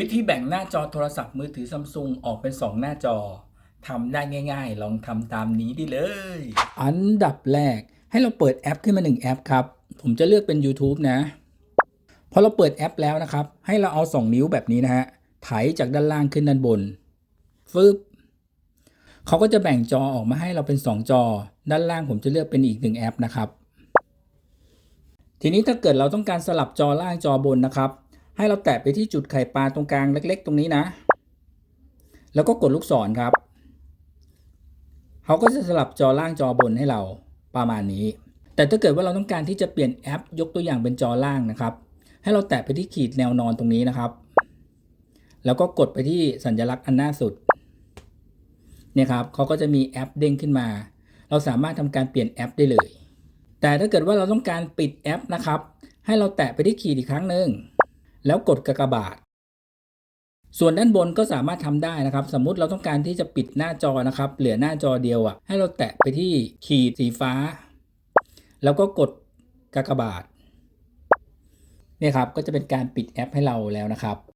วิธีแบ่งหน้าจอโทรศัพท์มือถือซัมซุงออกเป็น 2 หน้าจอทำได้ง่ายๆ ลองทำตามนี้ได้เลย อันดับแรกให้เราเปิดแอปขึ้นมา 1 แอปครับ ผมจะเลือกเป็น YouTube นะ พอเราเปิดแอปแล้วนะครับ ให้เราเอา 2 นิ้วแบบนี้นะฮะไถจากด้านล่างขึ้นด้านบนฟึบเขาก็จะแบ่งจอออกมาให้เราเป็น 2 จอ ด้านล่างผมจะเลือกเป็นอีกหนึ่งแอปนะครับ ทีนี้ถ้าเกิดเราต้องการสลับจอล่างจอบนนะครับ ให้เราแตะไปที่จุดไข่ปลาตรงกลางเล็ก ๆ ตรงนี้นะ แล้วก็กดลูกศรครับ เขาก็จะสลับจอล่างจอบนให้เราประมาณนี้ แต่ถ้าเกิดว่าเราต้องการที่จะเปลี่ยนแอป ยกตัวอย่างเป็นจอล่างนะครับ ให้เราแตะไปที่ขีดแนวนอนตรงนี้นะครับ แล้วก็กดไปที่สัญลักษณ์อันหน้าสุด เนี่ยครับเขาก็จะมีแอปเด้งขึ้นมา เราสามารถทำการเปลี่ยนแอปได้เลย แต่ถ้าเกิดว่าเราต้องการปิดแอปนะครับ ให้เราแตะไปที่ขีดอีกครั้งหนึ่ง แล้วกดกากบาท ส่วนด้านบนก็สามารถทำได้นะครับ สมมุติเราต้องการที่จะปิดหน้าจอนะครับ เหลือหน้าจอเดียวอะ่ะ ให้เราแตะไปที่ขีดสีฟ้า แล้วก็กดกากบาทเนี่ยครับก็จะเป็นการปิดแอปให้เราแล้วนะครับ